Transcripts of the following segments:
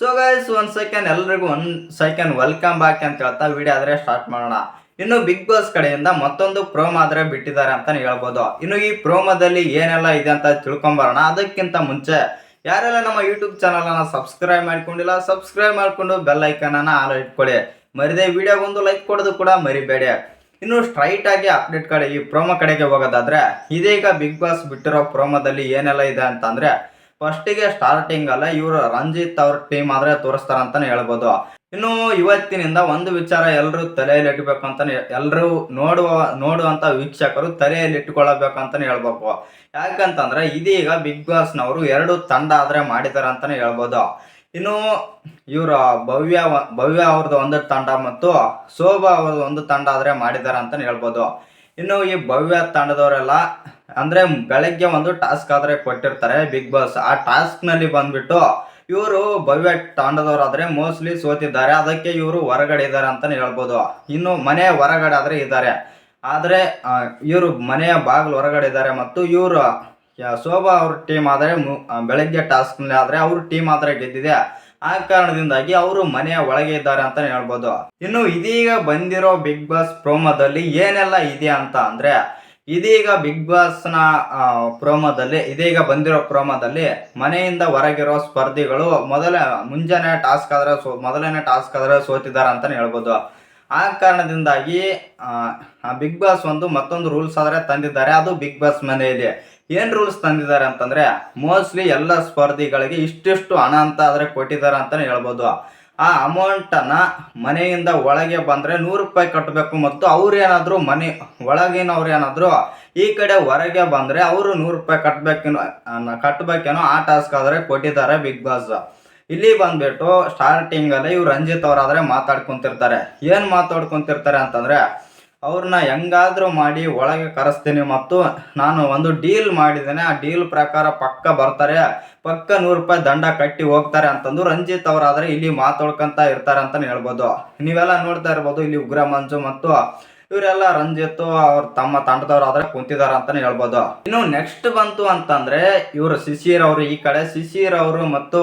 So guys ಒಂದ್ second ಎಲ್ರಿಗೂ ಒಂದ್ ಸೆಕೆಂಡ್ ವೆಲ್ಕಮ್ ಬ್ಯಾಕ್ ಅಂತ ಹೇಳ್ತಾ ವಿಡಿಯೋ ಆದ್ರೆ ಸ್ಟಾರ್ಟ್ ಮಾಡೋಣ. ಇನ್ನು ಬಿಗ್ ಬಾಸ್ ಕಡೆಯಿಂದ ಮತ್ತೊಂದು ಪ್ರೋಮೋ ಆದ್ರೆ ಬಿಟ್ಟಿದ್ದಾರೆ ಅಂತಲೇ ಹೇಳ್ಬೋದು. ಇನ್ನು ಈ ಪ್ರೋಮೋದಲ್ಲಿ ಏನೆಲ್ಲ ಇದೆ ಅಂತ ತಿಳ್ಕೊಂಬರೋಣ. ಅದಕ್ಕಿಂತ ಮುಂಚೆ, ಯಾರೆಲ್ಲ ನಮ್ಮ ಯೂಟ್ಯೂಬ್ ಚಾನಲನ್ನು ಸಬ್ಸ್ಕ್ರೈಬ್ ಮಾಡ್ಕೊಂಡಿಲ್ಲ ಸಬ್ಸ್ಕ್ರೈಬ್ ಮಾಡ್ಕೊಂಡು ಬೆಲ್ ಐಕನ್ ಅನ್ನ ಆಲ್ ಇಟ್ಕೊಳ್ಳಿ. ಮರಿದೆ ವಿಡಿಯೋಗೊಂದು ಲೈಕ್ ಕೊಡೋದು ಕೂಡ ಮರಿಬೇಡಿ. ಇನ್ನು ಸ್ಟ್ರೈಟ್ ಆಗಿ ಅಪ್ಡೇಟ್ ಕಡೆ ಈ ಪ್ರೋಮೋ ಕಡೆಗೆ ಹೋಗೋದಾದ್ರೆ, ಇದೀಗ ಬಿಗ್ ಬಾಸ್ ಬಿಟ್ಟಿರೋ ಪ್ರೋಮೋದಲ್ಲಿ ಏನೆಲ್ಲ ಇದೆ ಅಂತಂದ್ರೆ ಫಸ್ಟಿಗೆ ಸ್ಟಾರ್ಟಿಂಗ್ ಅಲ್ಲ ಇವರು ರಂಜಿತ್ ಅವ್ರ ಟೀಮ್ ಆದ್ರೆ ತೋರಿಸ್ತಾರ ಅಂತಾನೆ ಹೇಳ್ಬೋದು. ಇನ್ನು ಇವತ್ತಿನಿಂದ ಒಂದು ವಿಚಾರ ಎಲ್ಲರೂ ತಲೆಯಲ್ಲಿ ಇಟ್ಬೇಕು ಅಂತಾನೆ ಎಲ್ಲರೂ ನೋಡುವ, ನೋಡುವಂತ ವೀಕ್ಷಕರು ತಲೆಯಲ್ಲಿ ಇಟ್ಕೊಳ್ಳಬೇಕು ಅಂತಾನೆ ಹೇಳ್ಬೇಕು. ಯಾಕಂತಂದ್ರೆ ಇದೀಗ ಬಿಗ್ ಬಾಸ್ನವರು ಎರಡು ತಂಡ ಆದ್ರೆ ಮಾಡಿದ್ದಾರೆ ಅಂತಾನೆ ಹೇಳ್ಬೋದು. ಇನ್ನು ಇವರ ಭವ್ಯ ಭವ್ಯ ಅವ್ರದ್ದು ಒಂದು ತಂಡ ಮತ್ತು ಶೋಭಾ ಅವ್ರದ್ದು ಒಂದು ತಂಡ ಆದ್ರೆ ಮಾಡಿದ್ದಾರೆ ಅಂತಾನೆ ಹೇಳ್ಬೋದು. ಇನ್ನು ಈ ಭವ್ಯ ತಂಡದವರೆಲ್ಲ ಅಂದ್ರೆ ಬೆಳಗ್ಗೆ ಒಂದು ಟಾಸ್ಕ್ ಆದ್ರೆ ಕೊಟ್ಟಿರ್ತಾರೆ ಬಿಗ್ ಬಾಸ್ ಆ ಟಾಸ್ಕ್ನಲ್ಲಿ ಬಂದ್ಬಿಟ್ಟು ಇವರು ಭವ್ಯ ತಾಂಡದವರಾದ್ರೆ ಮೋಸ್ಟ್ಲಿ ಸೋತಿದ್ದಾರೆ. ಅದಕ್ಕೆ ಇವರು ಹೊರಗಡೆ ಇದ್ದಾರೆ ಅಂತಾನೆ ಹೇಳ್ಬೋದು. ಇನ್ನು ಮನೆ ಹೊರಗಡೆ ಆದ್ರೆ ಇದ್ದಾರೆ. ಆದ್ರೆ ಇವರು ಮನೆಯ ಬಾಗಿಲು ಹೊರಗಡೆ ಇದ್ದಾರೆ ಮತ್ತು ಇವರು ಶೋಭಾ ಅವ್ರ ಟೀಮ್ ಆದ್ರೆ ಬೆಳಗ್ಗೆ ಟಾಸ್ಕ್ನಲ್ಲಿ ಆದ್ರೆ ಅವ್ರ ಟೀಮ್ ಆದ್ರೆ ಗೆದ್ದಿದೆ. ಆ ಕಾರಣದಿಂದಾಗಿ ಅವರು ಮನೆಯ ಒಳಗೆ ಇದ್ದಾರೆ ಅಂತ ಹೇಳ್ಬೋದು. ಇನ್ನು ಇದೀಗ ಬಂದಿರೋ ಬಿಗ್ ಬಾಸ್ ಪ್ರೋಮೋದಲ್ಲಿ ಏನೆಲ್ಲ ಇದೆ ಅಂತ ಅಂದ್ರೆ, ಇದೀಗ ಬಿಗ್ ಬಾಸ್ನ ಪ್ರೋಮೋದಲ್ಲಿ, ಇದೀಗ ಬಂದಿರೋ ಪ್ರೋಮೋದಲ್ಲಿ ಮನೆಯಿಂದ ಹೊರಗಿರೋ ಸ್ಪರ್ಧಿಗಳು ಮೊದಲ, ಮುಂಜಾನೆ ಟಾಸ್ಕ್ ಆದ್ರೆ ಸೋ, ಮೊದಲನೇ ಟಾಸ್ಕ್ ಆದ್ರೆ ಸೋತಿದ್ದಾರೆ ಅಂತಾನೆ ಹೇಳ್ಬೋದು. ಆ ಕಾರಣದಿಂದಾಗಿ ಬಿಗ್ ಬಾಸ್ ಒಂದು ಮತ್ತೊಂದು ರೂಲ್ಸ್ ಆದ್ರೆ ತಂದಿದ್ದಾರೆ. ಅದು ಬಿಗ್ ಬಾಸ್ ಮನೆಯಲ್ಲಿ ಏನ್ ರೂಲ್ಸ್ ತಂದಿದ್ದಾರೆ ಅಂತಂದ್ರೆ ಮೋಸ್ಟ್ಲಿ ಎಲ್ಲ ಸ್ಪರ್ಧಿಗಳಿಗೆ ಇಷ್ಟಿಷ್ಟು ಹಣ ಅಂತ ಆದ್ರೆ ಕೊಟ್ಟಿದ್ದಾರೆ ಅಂತಲೇ ಹೇಳ್ಬೋದು. ಆ ಅಮೌಂಟ್ ಅನ್ನ ಮನೆಯಿಂದ ಒಳಗೆ ಬಂದ್ರೆ ನೂರು ರೂಪಾಯಿ ಕಟ್ಟಬೇಕು ಮತ್ತು ಅವ್ರೇನಾದರೂ ಮನೆ, ಒಳಗಿನವ್ರು ಏನಾದರೂ ಈ ಕಡೆ ಹೊರಗೆ ಬಂದ್ರೆ ಅವರು ನೂರು ರೂಪಾಯಿ ಕಟ್ಟಬೇಕೇನೋ ಕಟ್ಟಬೇಕೇನೋ ಆ ಟಾಸ್ಕ್ ಆದ್ರೆ ಕೊಟ್ಟಿದ್ದಾರೆ ಬಿಗ್ ಬಾಸ್ ಇಲ್ಲಿ ಬಂದ್ಬಿಟ್ಟು ಸ್ಟಾರ್ಟಿಂಗ್ ಅಲ್ಲಿ ಇವ್ರು ರಂಜಿತ್ ಅವರಾದ್ರೆ ಮಾತಾಡ್ಕೊಂತಿರ್ತಾರೆ. ಏನು ಮಾತಾಡ್ಕೊಂತಿರ್ತಾರೆ ಅಂತಂದ್ರೆ ಅವ್ರನ್ನ ಹೆಂಗಾದ್ರೂ ಮಾಡಿ ಒಳಗೆ ಕರೆಸ್ತೀನಿ ಮತ್ತು ನಾನು ಒಂದು ಡೀಲ್ ಮಾಡಿದ್ದೇನೆ. ಆ ಡೀಲ್ ಪ್ರಕಾರ ಪಕ್ಕ ಬರ್ತಾರೆ. ಪಕ್ಕ ನೂರು ರೂಪಾಯಿ ದಂಡ ಕಟ್ಟಿ ಹೋಗ್ತಾರೆ ಅಂತಂದು ರಂಜಿತ್ ಅವರಾದ್ರೆ ಇಲ್ಲಿ ಮಾತಾಡ್ಕೊಂತ ಇರ್ತಾರೆ ಅಂತಾನೆ ಹೇಳ್ಬೋದು. ನೀವೆಲ್ಲ ನೋಡ್ತಾ ಇರ್ಬೋದು ಇಲ್ಲಿ ಉಗ್ರ ಮಂಜು ಮತ್ತು ಇವರೆಲ್ಲ ರಂಜಿತ್ ಅವ್ರ ತಮ್ಮ ತಂಡದವ್ರು ಆದ್ರೆ ಕುಂತಿದಾರ ಅಂತಾನೆ ಹೇಳ್ಬೋದು. ಇನ್ನು ನೆಕ್ಸ್ಟ್ ಬಂತು ಅಂತಂದ್ರೆ ಇವರು ಶಿಶಿರ್ ಅವರು ಈ ಕಡೆ. ಶಿಶಿರ್ ಅವರು ಮತ್ತು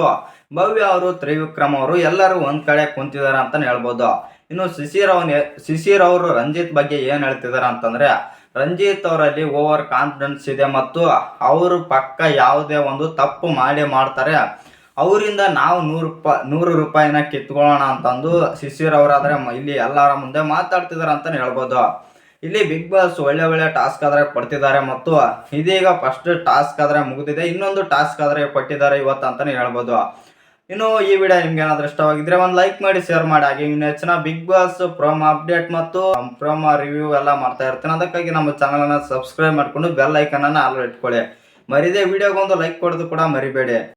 ಭವ್ಯ ಅವರು, ತ್ರಿವಿಕ್ರಮ್ ಅವರು ಎಲ್ಲರೂ ಒಂದು ಕಡೆ ಕುಂತಿದ್ದಾರೆ ಅಂತಾನೆ ಹೇಳ್ಬೋದು. ಇನ್ನು ಶಿಶಿರ್ ಅವನ್ ಶಿಶಿರ್ ಅವರು ರಂಜಿತ್ ಬಗ್ಗೆ ಏನು ಹೇಳ್ತಿದ್ದಾರೆ ಅಂತಂದ್ರೆ, ರಂಜಿತ್ ಅವರಲ್ಲಿ ಓವರ್ ಕಾನ್ಫಿಡೆನ್ಸ್ ಇದೆ ಮತ್ತು ಅವರು ಪಕ್ಕ ಯಾವುದೇ ಒಂದು ತಪ್ಪು ಮಾಡಿ ಮಾಡ್ತಾರೆ. ಅವರಿಂದ ನಾವು ನೂರು ರೂಪಾಯಿ ನೂರು ರೂಪಾಯಿನ ಕಿತ್ಕೊಳ್ಳೋಣ ಅಂತಂದು ಶಿಶಿರ್ ಅವರಾದ್ರೆ ಇಲ್ಲಿ ಎಲ್ಲರ ಮುಂದೆ ಮಾತಾಡ್ತಿದ್ದಾರೆ ಅಂತಲೇ ಹೇಳ್ಬೋದು. ಇಲ್ಲಿ ಬಿಗ್ ಬಾಸ್ ಒಳ್ಳೆ ಒಳ್ಳೆ ಟಾಸ್ಕ್ ಆದ್ರೆ ಕೊಡ್ತಿದ್ದಾರೆ ಮತ್ತು ಇದೀಗ ಫಸ್ಟ್ ಟಾಸ್ಕ್ ಆದ್ರೆ ಮುಗಿದಿದೆ, ಇನ್ನೊಂದು ಟಾಸ್ಕ್ ಆದ್ರೆ ಕೊಟ್ಟಿದ್ದಾರೆ ಇವತ್ತು ಅಂತಲೇ ಹೇಳ್ಬೋದು. ಇನ್ನು ಈ ವಿಡಿಯೋ ನಿಮ್ಗೆ ಏನಾದ್ರೂ ಇಷ್ಟವಾಗಿದ್ರೆ ಒಂದು ಲೈಕ್ ಮಾಡಿ ಶೇರ್ ಮಾಡಿ. ಹಾಗೆ ಇನ್ನು ಹೆಚ್ಚಿನ ಬಿಗ್ ಬಾಸ್ ಪ್ರೋಮೋ ಅಪ್ಡೇಟ್ ಮತ್ತು ಪ್ರೋಮೋ ರಿವ್ಯೂ ಎಲ್ಲ ಮಾಡ್ತಾ ಇರ್ತೀನಿ. ಅದಕ್ಕಾಗಿ ನಮ್ಮ ಚಾನಲ್ ಅನ್ನ ಸಬ್ಸ್ಕ್ರೈಬ್ ಮಾಡ್ಕೊಂಡು ಬೆಲ್ ಐಕನ್ ಅನ್ನ ಆಲ್ ಇಟ್ಕೊಳ್ಳಿ. ಮರಿದೇ ವಿಡಿಯೋಗೊಂದು ಲೈಕ್ ಕೊಡೋದು ಕೂಡ ಮರಿಬೇಡಿ.